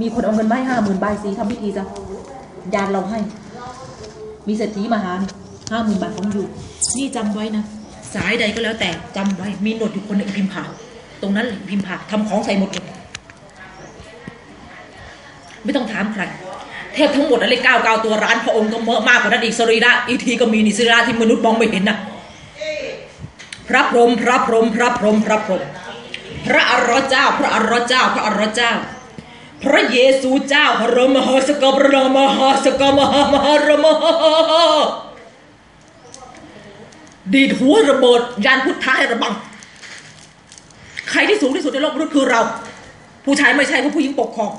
มีคนเอาเงินมาให้ห้าหมื่นใบสีทำพิธีซะยานเราให้ มีเศรษฐีมาหานี่ห้าหมื่นบาทของอยู่ นี่จำไว้นะ สายใดก็แล้วแต่จำไว้ มีหนวดอยู่คนหนึ่งพิมพ์ผ่าตรงนั้นพิมพ์ผ่าทำของใส่หมดเลยไม่ต้องถามใคร เทพทั้งหมดอะไรเก้าเก้าตัวร้านพระองค์ก็เมอะมากกว่านั้นอีกสรีระอีทีก็มีนิสรีระที่มนุษย์มองไม่เห็นนะพระพรหมพระพรหมพระพรหมพระพรหมพระอรเจ้า พระอรเจ้า พระอรเจ้า พระเยซูเจ้าพระมหาสกปรมหาสกมหามหารมหาดีดหัวระเบิดยานพุทธะให้ระบัง ใครที่สูงที่สุดในโลกมนุษย์คือเรา ผู้ชายไม่ใช่เพราะผู้หญิงปกครอง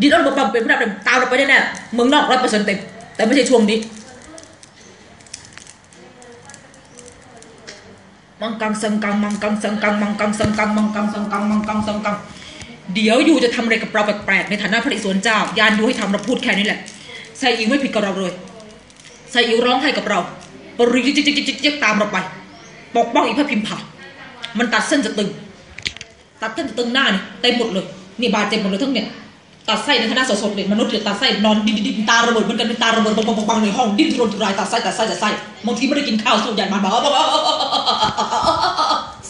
ดีดอันระบังเป็นไม่ได้ตามเราไปแน่ๆเมืองนอกร้อยเปอร์เซ็นต์เต็มแต่ไม่ใช่ช่วงนี้มังกังสังกังมังกังสังกังมังกังสังกังมังกังสังกังมังกังสังกัง เดี๋ยวยูจะทำอะไรกับเราแปลกๆในฐานะพระอิศวรเจ้ายานยูให้ทำเราพูดแค่นี้แหละไซอิวไม่ผิดกับเราเลยไซอิวร้องให้กับเราปรีจิกจิกจิกจิกจิกตามเราไป ปกป้องอีพระพิมพ์ผามันตัดเส้นจะตึง ตัดเส้นจะตึงหน้านี่เต็มหมดเลย นี่บาดเจ็บหมดเลยทั้งเนี่ย ตัดไส้ในคณะสดๆเลยมนุษย์เนี่ยตัดไส้นอนดิ้นดิ้นตาระเบิดเหมือนกันเป็นตาระเบิดปังปังปังปังในห้องดิ้นทรนทุรายตัดไส้ตัดไส้ตัดไส้บางทีไม่ได้กินข้าวสู้ใหญ่มาบอก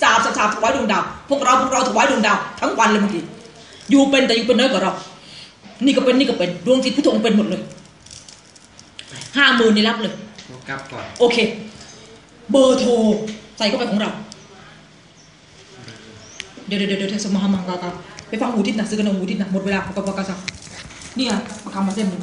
สาบสาบสาบถวายดวงดาวพวกเราพวกเราถวายดวงดาวทั้งวันเลยบางที อยู่เป็นแต่อยู่เป็นน้อยกว่าเรา นี่ก็เป็นนี่ก็เป็นดวงจิตพุทธองค์เป็นหมดเลยห้าหมื่นนี่รับเลยกลับก่อนโอเค เบอร์โทรใส่เข้าไปของเรา เดี๋ยวเดี๋ยวเดี๋ยวเดี๋ยวสมหามังกาไปฟังหูทิศนะซื้อกันเอาหูทิศนะหมดเวลาของกบกาซักนี่ไงประคำมาเส้นหนึ่ง